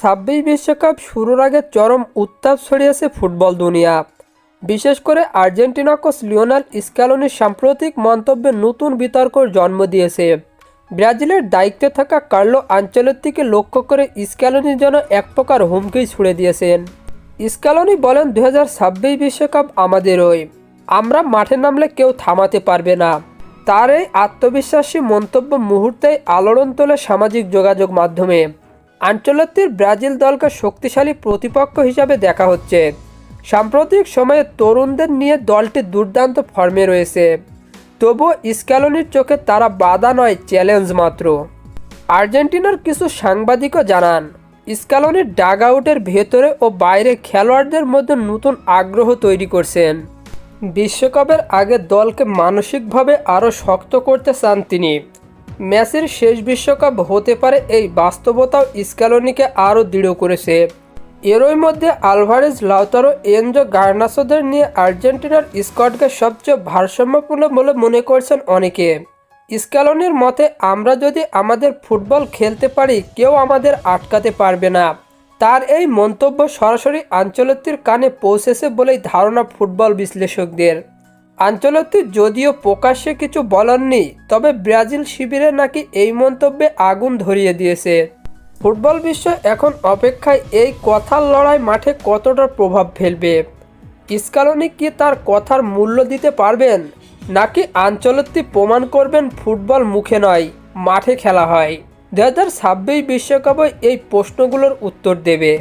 ছাব্বিশ বিশ্বকাপ শুরুর আগে চরম উত্তাপ ছড়িয়েছে ফুটবল দুনিয়া। বিশেষ করে আর্জেন্টিনা কোচ লিওনাল স্ক্যালোনির সাম্প্রতিক মন্তব্যে নতুন বিতর্কর জন্ম দিয়েছে। ব্রাজিলের দায়িত্বে থাকা কার্লো আঞ্চলত্তিকে লক্ষ্য করে স্ক্যালোনি যেন এক প্রকার হুমকি ছুড়ে দিয়েছেন। স্ক্যালোনি বলেন দু হাজার বিশ্বকাপ আমাদেরই। আমরা মাঠে নামলে কেউ থামাতে পারবে না। তার এই আত্মবিশ্বাসী মন্তব্য মুহূর্তেই আলোড়ন তোলে সামাজিক যোগাযোগ মাধ্যমে। আঞ্চলত্তির ব্রাজিল দলকে শক্তিশালী প্রতিপক্ষ হিসাবে দেখা হচ্ছে। সাম্প্রতিক সময়ে তরুণদের নিয়ে দলটি দুর্দান্ত ফর্মে রয়েছে। তবুও স্ক্যালোনির চোখে তারা বাধা নয় চ্যালেঞ্জ মাত্র। আর্জেন্টিনার কিছু সাংবাদিকও জানান স্ক্যালোনির ডাগ আউটের ভেতরে ও বাইরে খেলোয়াড়দের মধ্যে নতুন আগ্রহ তৈরি করছেন। বিশ্বকাপের আগে দলকে মানসিকভাবে আরও শক্ত করতে চান তিনি। ম্যাচের শেষ বিশ্বকাপ হতে পারে এই বাস্তবতাও স্ক্যালোনিকে আরও দৃঢ় করেছে। এরই মধ্যে আলভারেজ, লাউতারো, এনজো গার্নাসোদের নিয়ে আর্জেন্টিনার স্কোয়াডকে সবচেয়ে ভারসাম্যপূর্ণ বলে মনে করছেন অনেকে। স্ক্যালনের মতে, আমরা যদি আমাদের ফুটবল খেলতে পারি, কেউ আমাদের আটকাতে পারবে না। তার এই মন্তব্য সরাসরি আঞ্চলত্তির কানে পৌঁছেছে বলেই ধারণা ফুটবল বিশ্লেষকদের। আঞ্চলত্তি যদিও প্রকাশ্যে কিছু বলার তবে ব্রাজিল শিবিরে নাকি এই মন্তব্যে আগুন ধরিয়ে দিয়েছে। ফুটবল বিশ্ব এখন অপেক্ষায় এই কথার লড়াই মাঠে কতটা প্রভাব ফেলবে? স্কালনি কি তার কথার মূল্য দিতে পারবেন? নাকি আঞ্চলত্তি প্রমাণ করবেন ফুটবল মুখে নয়, মাঠে খেলা হয়? দু হাজার বিশ্বকাপে এই প্রশ্নগুলোর উত্তর দেবে।